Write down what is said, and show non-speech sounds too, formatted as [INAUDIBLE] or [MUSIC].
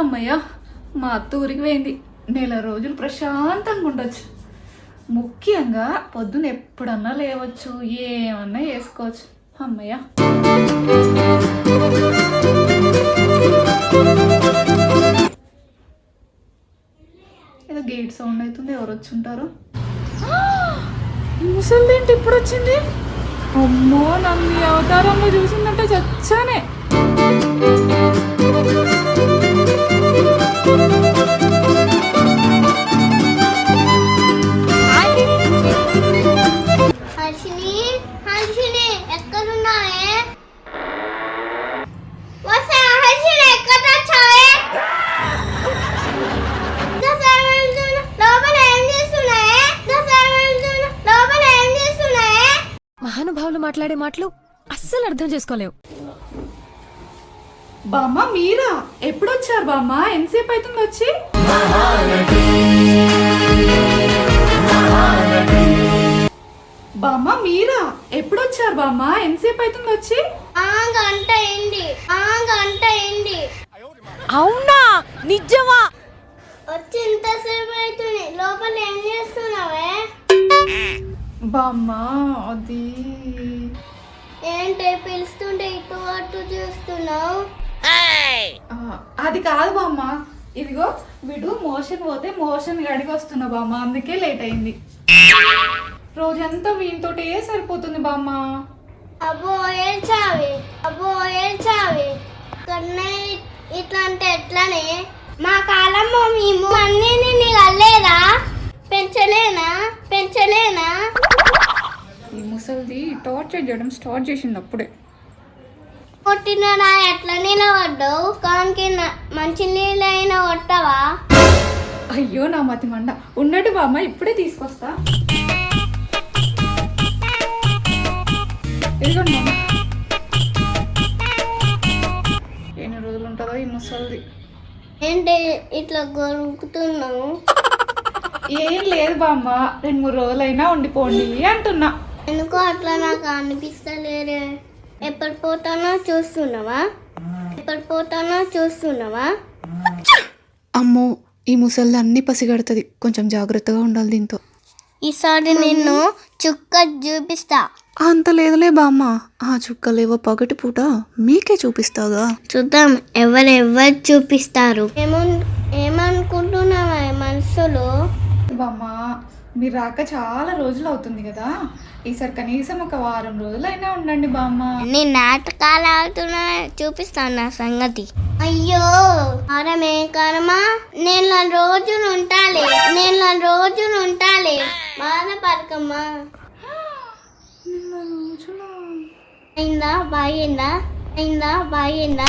అమ్మయ్య మా అత్త ఊరికి పోయింది. నెల రోజులు ప్రశాంతంగా ఉండొచ్చు. ముఖ్యంగా పొద్దున ఎప్పుడన్నా లేవచ్చు ఏమన్నా చేసుకోవచ్చు అమ్మయ్య. గేట్ సౌండ్ అవుతుంది? ఎవరు వచ్చి ఉంటారు? [GASPS] ముసలిదేంటి ఇప్పుడు వచ్చింది అమ్మో నన్ను అవతారంలో చూసిందంటే చచ్చానే. మహానుభావులు మాట్లాడే మాటలు అస్సలు అర్థం చేసుకోలేవు. బామ్మ మీరా? ఎప్పుడు వచ్చారు బామ్మ? ఎంతసేపు అవుతుంది వచ్చి? బామ్మ మీరా? ఎప్పుడు వచ్చారు బామ్మ? ఎంతసేపు అవుతుంది వచ్చి? గంట అయింది ఆ గంట అయింది అవునా? నిజమా? వచ్చి ఇంతసేపు అవుతుంది లోపల ఏం చేస్తున్నావే? బామ్మ అది. ఏంటి పిలుస్తుంటే ఇటు అటు చూస్తున్నావు? అది కాదు బామ్మ. ఇదిగో వీడు మోషన్ పోతే మోషన్ గడిగి వస్తున్నా బామ్మ. అందుకే లేట్ అయింది. రోజంతా వీనితోటే సరిపోతుంది బామ్మ. అబ్బో ఏడ్చావి? అబ్బో ఏడ్చావి? కన్నే ఇట్లా అంటే ఎట్లనే? మా కాలంలో మేము ముసలిది టార్చర్ చేయడం స్టార్ట్ చేసింది అప్పుడే కొట్టినరా ఎట్లా నిలబడ్డావు? కానికి మంచి నీళ్ళు అయినా కొట్టవా? అయ్యో నా మతి మండ. ఉన్నట్టు బామ్మ ఇప్పుడే తీసుకొస్తా. ఇదిగోండి మామ. ఎన్ని రోజులు ఉంటుందో ఈ ముసలిది. ఏంటి ఇట్లా గొరుకుతున్నావు? ఏం లేదు బామ్మ. రెండు మూడు రోజులైనా ఉండిపోండి అంటున్నా. ఎందుకో అట్లా నాకు అనిపిస్తలేరే ఎప్పుడు పోతానో చూస్తున్నావా? ఎప్పుడు పోతానో చూస్తున్నావా? అమ్మో ఈ ముసలిది అన్ని పసిగడుతుంది. కొంచెం జాగ్రత్తగా ఉండాలి దీంతో. ఈసారి నిన్ను చుక్క చూపిస్తా. అంత లేదులే బామ్మ. ఆ చుక్కలేవో పగటి పూట మీకే చూపిస్తాగా. చూద్దాం ఎవరెవరు చూపిస్తారు? ఏమన్ ఏమనుకుంటున్నావా మనసులో? బామ్మ మీరు రాక చాలా రోజులు అవుతుంది కదా. ఈసారి కనీసం ఒక వారం రోజులైనా ఉండండి బామ్మ. నీ నాటకాలు ఆడుతున్నా చూపిస్తాను నా సంగతి. అయ్యో కారమే కారమా. నేను నా రోజులు ఉంటాలి నేను నా రోజులు ఉంటాలి. బాధపడకమ్మా అయిందా బాగిందా? అయిందా బాగిందా?